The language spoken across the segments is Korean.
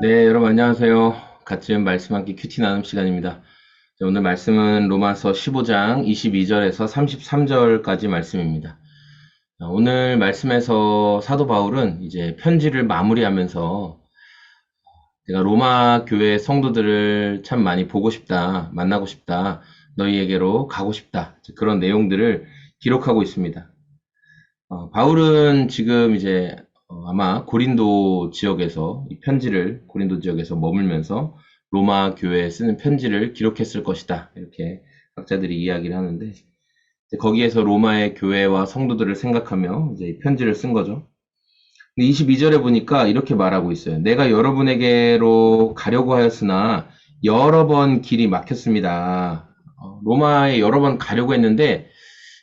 네, 여러분 안녕하세요. 같은 말씀 함께 큐티 나눔 시간입니다. 네, 오늘 말씀은 로마서 15장 22절에서 33절까지 말씀입니다. 자, 오늘 말씀에서 사도 바울은 이제 편지를 마무리하면서 내가 로마 교회 성도들을 참 많이 보고 싶다, 만나고 싶다, 너희에게로 가고 싶다. 그런 내용들을 기록하고 있습니다. 어, 바울은 지금 이제 어, 아마 고린도 지역에서 이 편지를 고린도 지역에서 머물면서 로마 교회에 쓰는 편지를 기록했을 것이다. 이렇게 학자들이 이야기를 하는데 거기에서 로마의 교회와 성도들을 생각하며 이제 이 편지를 쓴 거죠. 근데 22절에 보니까 이렇게 말하고 있어요. 내가 여러분에게로 가려고 하였으나 여러 번 길이 막혔습니다. 어, 로마에 여러 번 가려고 했는데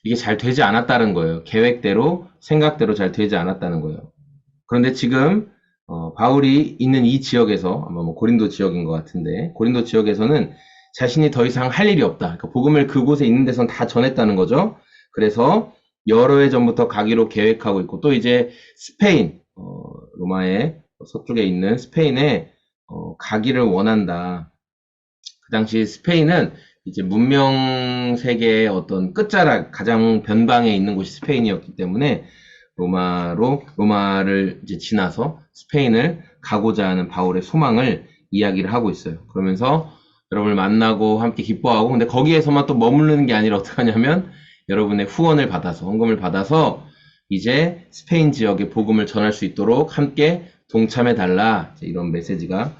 이게 잘 되지 않았다는 거예요. 계획대로, 생각대로 잘 되지 않았다는 거예요. 그런데 지금 어, 바울이 있는 이 지역에서 아마 뭐 고린도 지역인 것 같은데 고린도 지역에서는 자신이 더 이상 할 일이 없다. 그러니까 복음을 그곳에 있는 데선 다 전했다는 거죠. 그래서 여러 해 전부터 가기로 계획하고 있고 또 이제 스페인 어, 로마의 서쪽에 있는 스페인에 어, 가기를 원한다. 그 당시 스페인은 이제 문명 세계의 어떤 끝자락 가장 변방에 있는 곳이 스페인이었기 때문에 로마로 로마를 이제 지나서 스페인을 가고자 하는 바울의 소망을 이야기를 하고 있어요. 그러면서 여러분을 만나고 함께 기뻐하고 근데 거기에서만 또 머무르는 게 아니라 어떻게 하냐면 여러분의 후원을 받아서 헌금을 받아서 이제 스페인 지역에 복음을 전할 수 있도록 함께 동참해 달라 이런 메시지가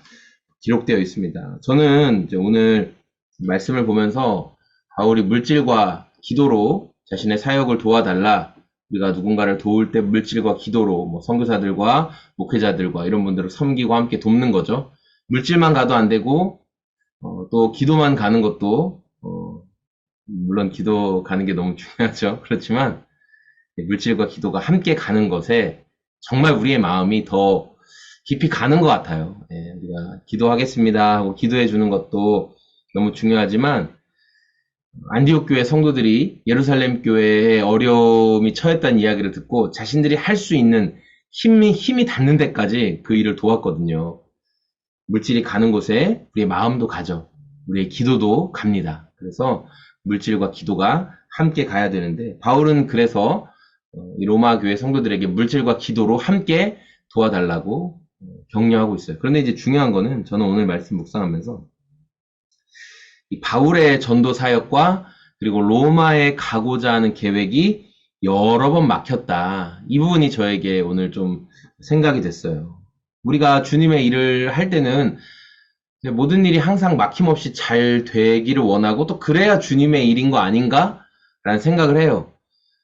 기록되어 있습니다. 저는 오늘 말씀을 보면서 바울이 물질과 기도로 자신의 사역을 도와달라 우리가 누군가를 도울 때 물질과 기도로 뭐 선교사들과 목회자들과 이런 분들을 섬기고 함께 돕는 거죠. 물질만 가도 안 되고 어, 또 기도만 가는 것도 어, 물론 기도 가는 게 너무 중요하죠. 그렇지만 물질과 기도가 함께 가는 것에 정말 우리의 마음이 더 깊이 가는 것 같아요. 예, 우리가 기도하겠습니다 하고 기도해 주는 것도 너무 중요하지만 안디옥 교회 성도들이 예루살렘 교회에 어려움이 처했다는 이야기를 듣고 자신들이 할 수 있는 힘이, 힘이 닿는 데까지 그 일을 도왔거든요. 물질이 가는 곳에 우리의 마음도 가죠. 우리의 기도도 갑니다. 그래서 물질과 기도가 함께 가야 되는데, 바울은 그래서 어, 로마 교회 성도들에게 물질과 기도로 함께 도와달라고 어, 격려하고 있어요. 그런데 이제 중요한 거는 저는 오늘 말씀 묵상하면서 바울의 전도 사역과 그리고 로마에 가고자 하는 계획이 여러 번 막혔다. 이 부분이 저에게 오늘 좀 생각이 됐어요. 우리가 주님의 일을 할 때는 모든 일이 항상 막힘없이 잘 되기를 원하고 또 그래야 주님의 일인 거 아닌가? 라는 생각을 해요.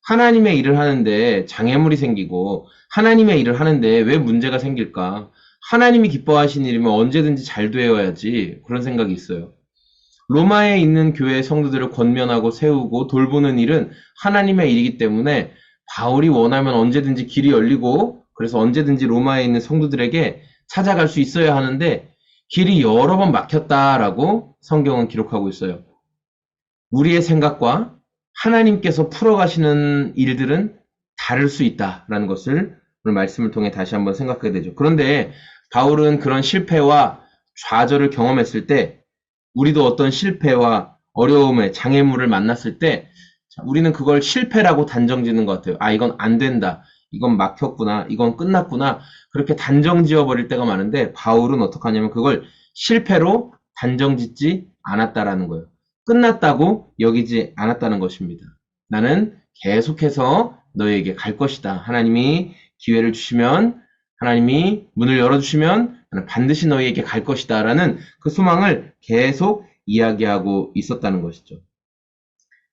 하나님의 일을 하는데 장애물이 생기고 하나님의 일을 하는데 왜 문제가 생길까? 하나님이 기뻐하신 일이면 언제든지 잘 되어야지 그런 생각이 있어요. 로마에 있는 교회 성도들을 권면하고 세우고 돌보는 일은 하나님의 일이기 때문에 바울이 원하면 언제든지 길이 열리고 그래서 언제든지 로마에 있는 성도들에게 찾아갈 수 있어야 하는데 길이 여러 번 막혔다라고 성경은 기록하고 있어요. 우리의 생각과 하나님께서 풀어가시는 일들은 다를 수 있다라는 것을 오늘 말씀을 통해 다시 한번 생각하게 되죠. 그런데 바울은 그런 실패와 좌절을 경험했을 때 우리도 어떤 실패와 어려움의 장애물을 만났을 때 우리는 그걸 실패라고 단정 짓는 것 같아요. 아, 이건 안 된다. 이건 막혔구나. 이건 끝났구나. 그렇게 단정 지어 버릴 때가 많은데 바울은 어떻게 하냐면 그걸 실패로 단정 짓지 않았다라는 거예요. 끝났다고 여기지 않았다는 것입니다. 나는 계속해서 너에게 갈 것이다. 하나님이 기회를 주시면 하나님이 문을 열어주시면 반드시 너희에게 갈 것이다. 라는 그 소망을 계속 이야기하고 있었다는 것이죠.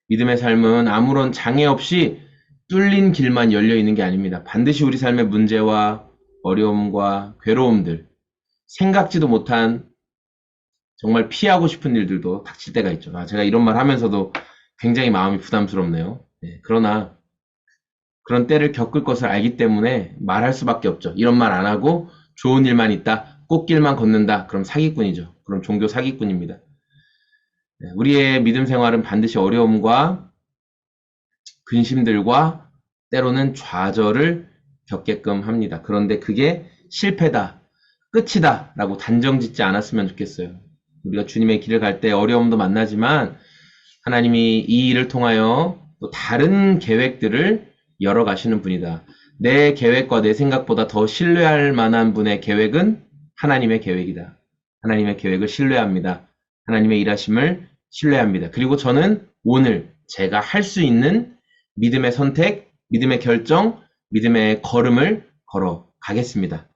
믿음의 삶은 아무런 장애 없이 뚫린 길만 열려 있는 게 아닙니다. 반드시 우리 삶의 문제와 어려움과 괴로움들, 생각지도 못한 정말 피하고 싶은 일들도 닥칠 때가 있죠. 아, 제가 이런 말 하면서도 굉장히 마음이 부담스럽네요. 네, 그러나 그런 때를 겪을 것을 알기 때문에 말할 수밖에 없죠. 이런 말 안 하고 좋은 일만 있다. 꽃길만 걷는다. 그럼 사기꾼이죠. 그럼 종교 사기꾼입니다. 네, 우리의 믿음 생활은 반드시 어려움과 근심들과 때로는 좌절을 겪게끔 합니다. 그런데 그게 실패다. 끝이다 라고 단정 짓지 않았으면 좋겠어요. 우리가 주님의 길을 갈 때 어려움도 만나지만 하나님이 이 일을 통하여 또 다른 계획들을 열어가시는 분이다. 내 계획과 내 생각보다 더 신뢰할 만한 분의 계획은 하나님의 계획이다. 하나님의 계획을 신뢰합니다. 하나님의 일하심을 신뢰합니다. 그리고 저는 오늘 제가 할 수 있는 믿음의 선택, 믿음의 결정, 믿음의 걸음을 걸어 가겠습니다.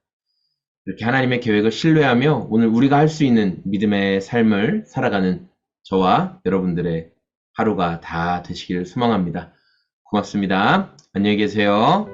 이렇게 하나님의 계획을 신뢰하며 오늘 우리가 할 수 있는 믿음의 삶을 살아가는 저와 여러분들의 하루가 다 되시길 소망합니다. 고맙습니다. 안녕히 계세요.